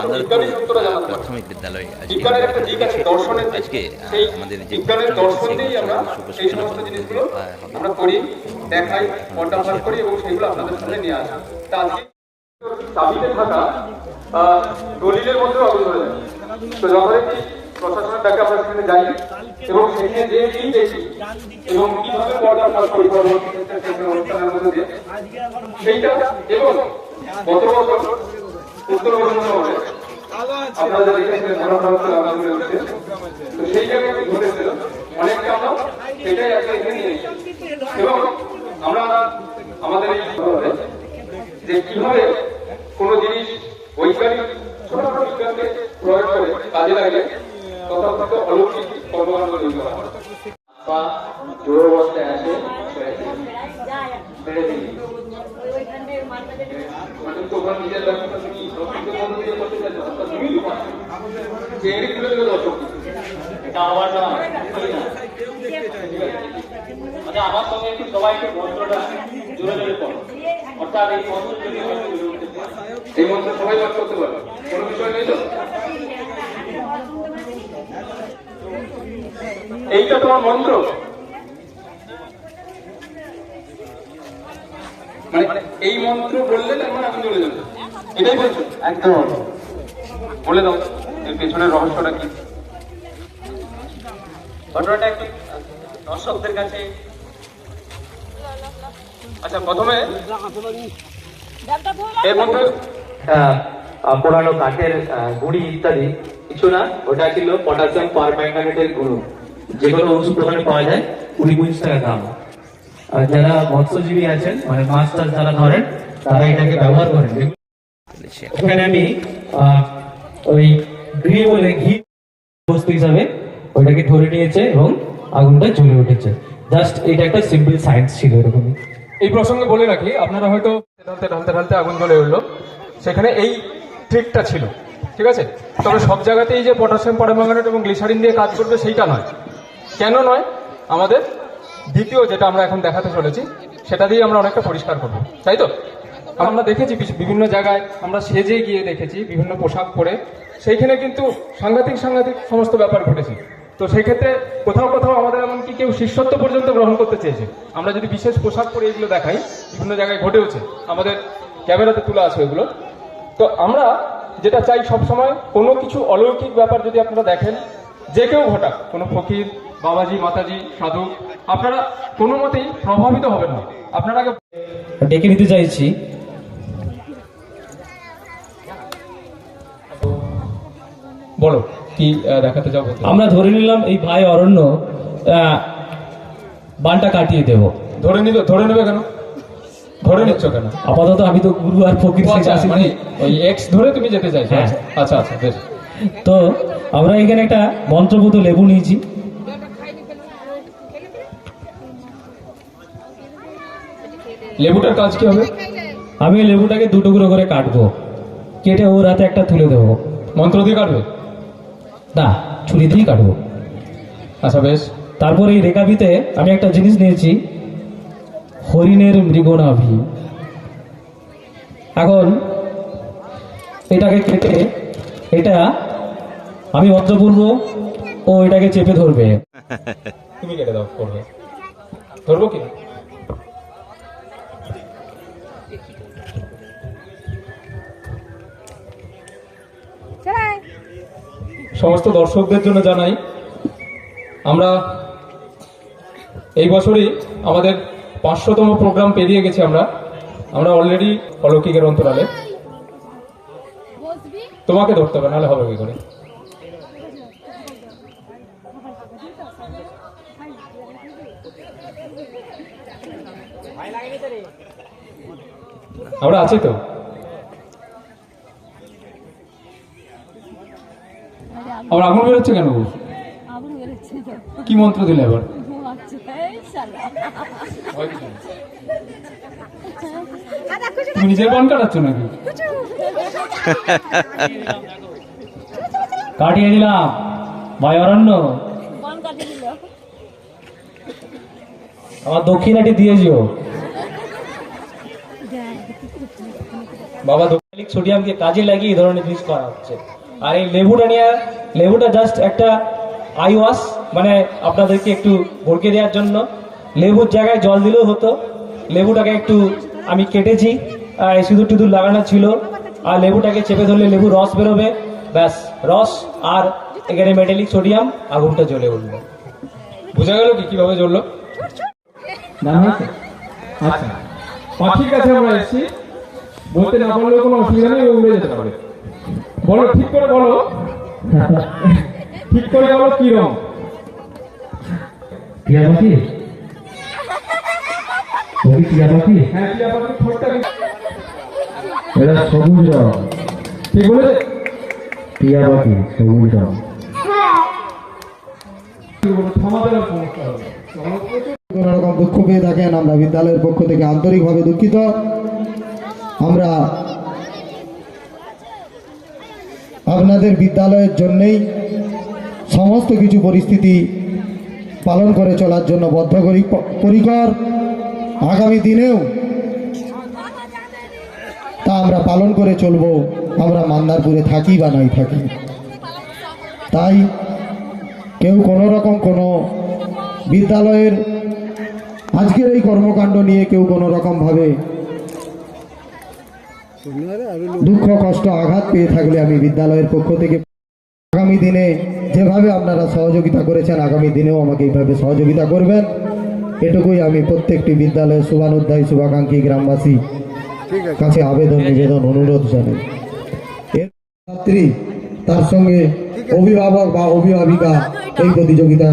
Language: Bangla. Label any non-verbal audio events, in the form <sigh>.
আন্দারপুর প্রাথমিক বিদ্যালয় আজকে। আজকে আমাদের যে দিয়েই আমরা করি দেখাই করি এবং সেগুলো আপনাদের সামনে নিয়ে আসি। চাবিতে থাকা আহ, দলিলের মধ্যেও আগুন ধরে যায়। তো যখনই প্রশাসনের ডাকে আমরা সেখানে যাই এবং সেখানে যে কি দেখি এবং কীভাবে পর্দাফাশ করি পরবর্তী ক্ষেত্রে অনুষ্ঠানের মধ্যে দিয়ে সেইটা এবং গত বছর উত্তরবঙ্গ শহরে আপনারা যারা দেখেছিলেন ধরা হচ্ছে তো সেই জায়গায় ঘটেছিল অনেকটা আমরা সেটাই আজকে এখানে নিয়ে এবং আমরা আমাদের এই শহরে যে কীভাবে কোনো জিনিস বৈজ্ঞানিক ছোটখাটো বিজ্ঞানকে প্রয়োগ করে কাজে লাগে তথাকথিত অলৌকিক কর্মকাণ্ড তৈরি করা হয়। পা জোর অবস্থায় আছে ছেড়ে দিন আমার সঙ্গে একটু সবাই একটু মন্ত্রটা জোরে জোরে অর্থাৎ এই মন্ত্র। এই মন্ত্র সবাই পাঠ করতে পারবে কোনো বিষয় নেই তো এইটা তোমার মন্ত্র মানে এই মন্ত্র বললে তার মানে আমি চলে যাব এটাই বলছো একদম। বলে দাও এর পেছনের রহস্যটা কি? ঘটনাটা একটু দর্শকদের কাছে আচ্ছা প্রথমে এর মধ্যে পোড়ানো কাঠের গুঁড়ি ইত্যাদি কিছু না ওটা ছিল পটাশিয়াম পারম্যাঙ্গানেটের গুঁড়ো। যেগুলো ওষুধ দোকানে পাওয়া যায় কুড়ি পঁচিশ টাকা দাম। যারা মৎস্যজীবী আছেন মানে মাছ টাছ যারা ধরেন, তারা এটাকে ব্যবহার করেন। ওখানে আমি ওই ঘি বলে ঘি বস্তু হিসাবে ওইটাকে ধরে নিয়েছে এবং আগুনটা জ্বলে উঠেছে। জাস্ট এটা একটা সিম্পল সায়েন্স ছিল এরকমই। এই প্রসঙ্গে বলে রাখি, আপনারা হয়তো ঢালতে ঢালতে ঢালতে আগুন জ্বলে উঠল। সেখানে এই ট্রিকটা ছিল, ঠিক আছে? তবে সব জায়গাতেই যে পটাশিয়াম পারম্যাঙ্গানেট এবং গ্লিসারিন দিয়ে কাজ করবে সেইটা নয়। কেন নয়? আমাদের দ্বিতীয় যেটা আমরা এখন দেখাতে চলেছি, সেটা দিয়ে আমরা অনেকটা পরিষ্কার করব, তাই তো? আমরা দেখেছি বিভিন্ন জায়গায় আমরা সেজে গিয়ে দেখেছি বিভিন্ন পোশাক পরে, সেইখানে কিন্তু সাংঘাতিক সাংঘাতিক সমস্ত ব্যাপার ঘটেছে। তো সেক্ষেত্রে কোথাও কোথাও আমাদের এমনকি কেউ শিষ্যত্ব পর্যন্ত গ্রহণ করতে চেয়েছে? আমরা যদি বিশেষ পোশাক পরে এগুলো দেখাই, বিভিন্ন জায়গায় ঘটেওছে, আমাদের ক্যামেরাতে তোলা আছে ওগুলো তো আমরা যেটা চাই সব সময় কোনো কিছু অলৌকিক ব্যাপার যদি আপনারা দেখেন, যে কেউ ঘটাক, কোনো ফকির বাবাজি মাতাজি সাধু আপনারা কোনো মতেই প্রভাবিত হবেন না। আপনারা ডেকে নিতে চাইছি। বলো কি দেখাতে যাব আমরা ধরে নিলাম এই ভাই অরণ্য বানটা কাটিয়ে দেব। ধরে নিবে ধরে নেবে কেন? ধরে নিচ্ছ কেন? আপাতত আমি তো গুরু আর ফকির আচ্ছা। মানে ওই এক্স ধরে তুমি যেতে চাইছো। হ্যাঁ। আচ্ছা আচ্ছা বেশ। তো আমরা এখানে একটা মন্ত্রপুত লেবু নিয়েছি। লেবুটার কাজ কি হবে? আমি লেবুটাকে দু টুকরো করে কাটবো। কেটে ওর হাতে একটা তুলে দেবো। মন্ত্র দিয়ে কাটবে? না ছুরি দিয়েই কাটবো। আচ্ছা বেশ। তারপর এই রেখাবিতে আমি একটা জিনিস নিয়েছি। হরিণের মৃগনাভি। এখন এটাকে কেটে এটা আমি বলব ও এটাকে চেপে ধরবে। <laughs> তুমি কেটে দাও করবে। ধরবো কি? সমস্ত দর্শকদের জন্য জানাই, আমরা এই বছরই আমাদের পাঁচশোতম প্রোগ্রাম পেরিয়ে গেছি আমরা। আমরা অলরেডি অলৌকিকের অন্তরালে। তোমাকে ধরতে হবে, নাহলে হবে কি করে? আমরা আছি তো? আবার আগুন বেরোচ্ছে কেন? কি মন্ত্র দিলে শালা তুমি নিজের পান কাটাচ্ছ নাকি? কাটিয়ে দিলাম। ভাই অরণ্য। আমার দক্ষিণাটি দিয়ে যেও। বাবা দোকানে সোডিয়ামকে কাজে লাগিয়ে এই ধরনের জিনিস করা হচ্ছে। আর এই লেবুটা নিয়ে, লেবুটা জাস্ট একটা আই ওয়াশ মানে আপনাদেরকে একটু ভরকে দেওয়ার জন্য। লেবুর জায়গায় জল দিলেও হতো। লেবুটাকে একটু আমি কেটেছি, আর সিঁদুর টিঁদুর লাগানো ছিল। আর লেবুটাকে চেপে ধরলে লেবু রস বেরোবে। ব্যাস, রস আর এখানে মেটালিক সোডিয়াম আগুনটা জ্বলে উঠবে বোঝা গেল কি, কীভাবে জ্বললো? হয়েছে আচ্ছা। পাখির কাছে আমরা এসেছি। বলতে না পারলেও কোনো অসুবিধা নেই, উড়ে যেতে পারবে বলো ঠিক করে বলো। ঠিক করে বলো কি রং? টিয়া পাখি? ওই টিয়া পাখি? হ্যাঁ টিয়া পাখির ঠোঁটটা এটা সবুজ রং। ঠিক বলেছে? টিয়া পাখি সবুজ রং। দুঃখ পেয়ে থাকেন আমরা বিদ্যালয়ের পক্ষ থেকে আন্তরিকভাবে দুঃখিত। আমরা আপনাদের বিদ্যালয়ের জন্যেই সমস্ত কিছু পরিস্থিতি পালন করে চলার জন্য বদ্ধপরি, পরিকর। আগামী দিনেও তা আমরা পালন করে চলব। আমরা মান্দারপুরে থাকি বা নাই থাকি। তাই কেউ কোনো রকম কোনো বিদ্যালয়ের আজকের এই কর্মকাণ্ড নিয়ে কেউ কোনো রকম ভাবে দুঃখ, কষ্ট, আঘাত পেয়ে থাকলে আমি বিদ্যালয়ের পক্ষ থেকে আগামী দিনে যেভাবে আপনারা সহযোগিতা করেছেন, আগামী দিনেও আমাকে এইভাবে সহযোগিতা করবেন। এটুকুই আমি প্রত্যেকটি বিদ্যালয়ের শুভানুধ্যায়ী, শুভাকাঙ্ক্ষী গ্রামবাসী কাছে আবেদন, নিবেদন, অনুরোধ জানাই। এর ছাত্রী, তার সঙ্গে অভিভাবক বা অভিভাবিকা এই প্রতিযোগিতা